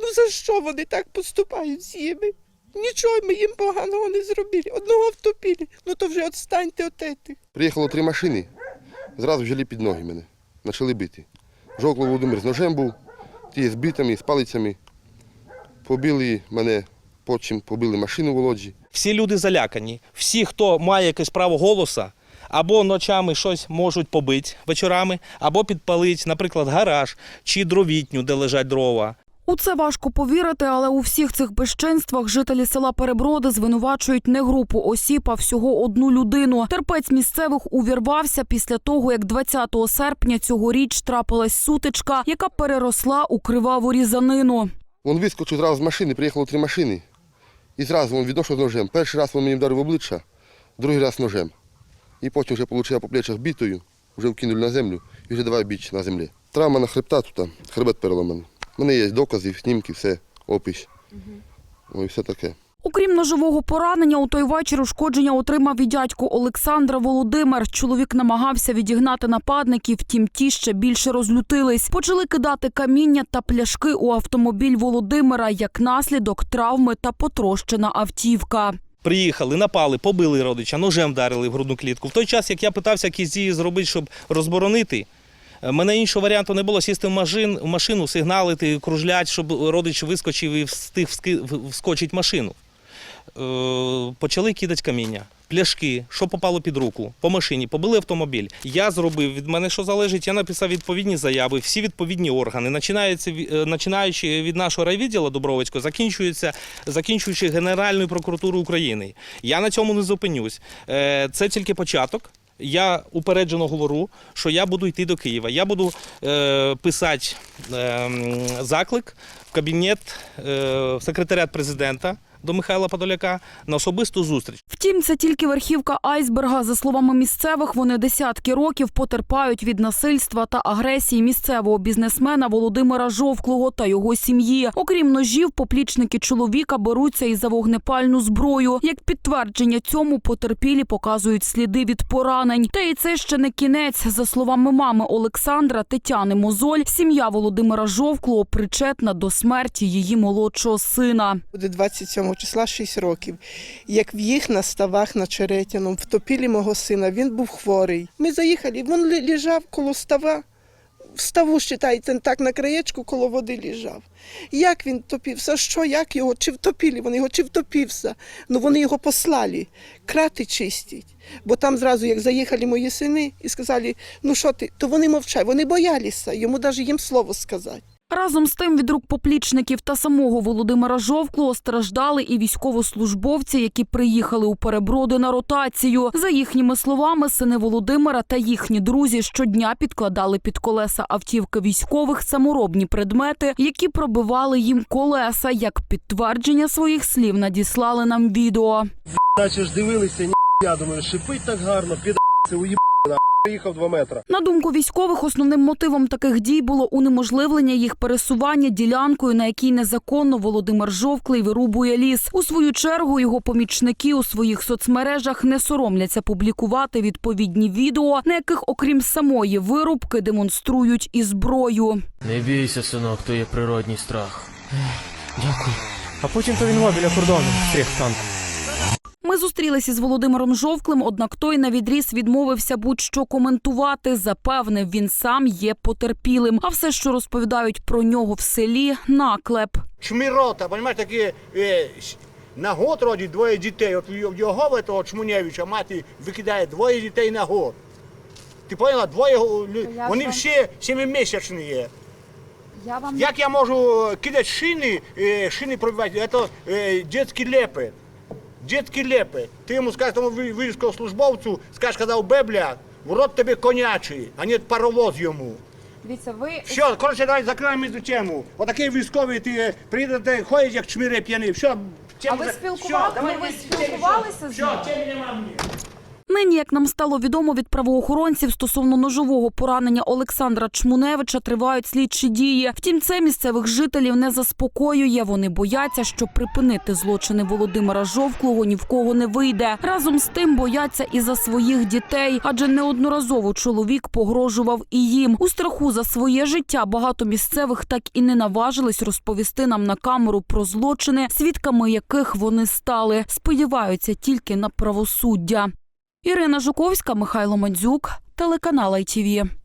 Ну за що вони так поступають з ними? Нічого ми їм поганого не зробили. Одного втопили. Ну то вже відстаньте від етих. Приїхало три машини, зразу взяли під ноги мене, почали бити. Жовкло Володимир з ножем був, ті з битами, з палицями. Побили мене, потім побили машину Володжі. Всі люди залякані. Всі, хто має якесь право голоса, або ночами щось можуть побити вечорами, або підпалити, наприклад, гараж чи дровітню, де лежать дрова. У це важко повірити, але у всіх цих безчинствах жителі села Переброди звинувачують не групу осіб, а всього одну людину. Терпець місцевих увірвався після того, як 20 серпня цьогоріч трапилась сутичка, яка переросла у криваву різанину. Він вискочив зразу з машини, приїхало три машини. І зразу він відношов з ножем. Перший раз він мені вдарив обличчя, другий раз ножем. І потім вже отримав по плечах бітою, вже вкинули на землю і вже давай біч на землі. Травма на хребта тут, хребет переламаний. У мене є докази, знімки, все, опис. Ну і все таке. Окрім ножового поранення, у той вечір ушкодження отримав і дядько Олександра Володимир. Чоловік намагався відігнати нападників, втім ті ще більше розлютились. Почали кидати каміння та пляшки у автомобіль Володимира як наслідок травми та потрощена автівка. Приїхали, напали, побили родича, ножем вдарили в грудну клітку. В той час, як я питався якісь дії зробити, щоб розборонити, мене іншого варіанту не було сісти в машин, в машину, сигналити, кружлять, щоб родич вискочив і встиг вскочити машину. Е, Почали кидати каміння, пляшки, що попало під руку, по машині, побили автомобіль. Я зробив від мене, що залежить. Я написав відповідні заяви, всі відповідні органи, е, починаючи від нашого райвідділу Дубровицького, закінчується, закінчуючи Генеральною прокуратурою України. Я на цьому не зупинюсь. Е, Це тільки початок. Я упереджено говорю, що я буду йти до Києва. Я буду е, писати е, заклик в кабінет е, секретаріат президента до Михайла Подоляка на особисту зустріч. Втім, це тільки верхівка айсберга. За словами місцевих, вони десятки років потерпають від насильства та агресії місцевого бізнесмена Володимира Жовклого та його сім'ї. Окрім ножів, поплічники чоловіка беруться і за вогнепальну зброю. Як підтвердження цьому потерпілі показують сліди від поранень. Та і це ще не кінець. За словами мами Олександра Тетяни Мозоль, сім'я Володимира Жовклого причетна до смерті її молодшого сина. Буде 27 числа 6 років. Як в їх на ставах на Черетяном втопили мого сина, він був хворий. Ми заїхали, він лежав коло става. В ставу, вважається, так на краєчку коло води лежав. Як він топився? Що, як його? Чи втопили вони його, чи втопився? Ну вони його послали, крати чистять. Бо там зразу, як заїхали мої сини і сказали, ну що ти, то вони мовчать, вони боялися, йому навіть їм слово сказати. Разом з тим від рук поплічників та самого Володимира Жовклого страждали і військовослужбовці, які приїхали у переброди на ротацію. За їхніми словами, сини Володимира та їхні друзі щодня підкладали під колеса автівки військових саморобні предмети, які пробивали їм колеса. Як підтвердження своїх слів надіслали нам відео. Наче ж дивилися, ні, я думаю, шипить так гарно, піда уїб приїхав два метри. На думку військових, основним мотивом таких дій було унеможливлення їх пересування ділянкою, на якій незаконно Володимир Жовклий вирубує ліс. У свою чергу його помічники у своїх соцмережах не соромляться публікувати відповідні відео, на яких, окрім самої вирубки, демонструють і зброю. Не бійся, синок, то є природній страх. Дякую. А потім то він во біля кордону, стріх танк. Зустрілися з Володимиром Жовклим, однак той на відріз відмовився будь-що коментувати. Запевнив, він сам є потерпілим. А все, що розповідають про нього в селі, наклеп. чмирота, понимаєш, такі е, на год родить двоє дітей. От його того Чмунєвича мати викидає двоє дітей на год. Ти поняла, двоє вони всі семимісячні є. Я вам Як я можу кидати шини, е, шини пробивати, це е, дитячий лепет. лепи. Ти йому скажеш тому військовослужбовцю, скажеш, казав бебля, в рот тобі конячий, а не паровоз йому. Дивіться, ви Все, коротше, давай закриємо цю тему. Отакий військовий, ти е, приїдете, ходять як чмири п'яний. Все, а ви спілкували, ви спілкувалися з Все, ним? теми нема мені. Нині, як нам стало відомо від правоохоронців стосовно ножового поранення Олександра Чмуневича, тривають слідчі дії. Втім, це місцевих жителів не заспокоює. Вони бояться, що припинити злочини Володимира Жовклого ні в кого не вийде. Разом з тим бояться і за своїх дітей, адже неодноразово чоловік погрожував і їм. У страху за своє життя багато місцевих так і не наважились розповісти нам на камеру про злочини, свідками яких вони стали. Сподіваються тільки на правосуддя. Ірина Жуковська, Михайло Мандзюк, телеканал ITV.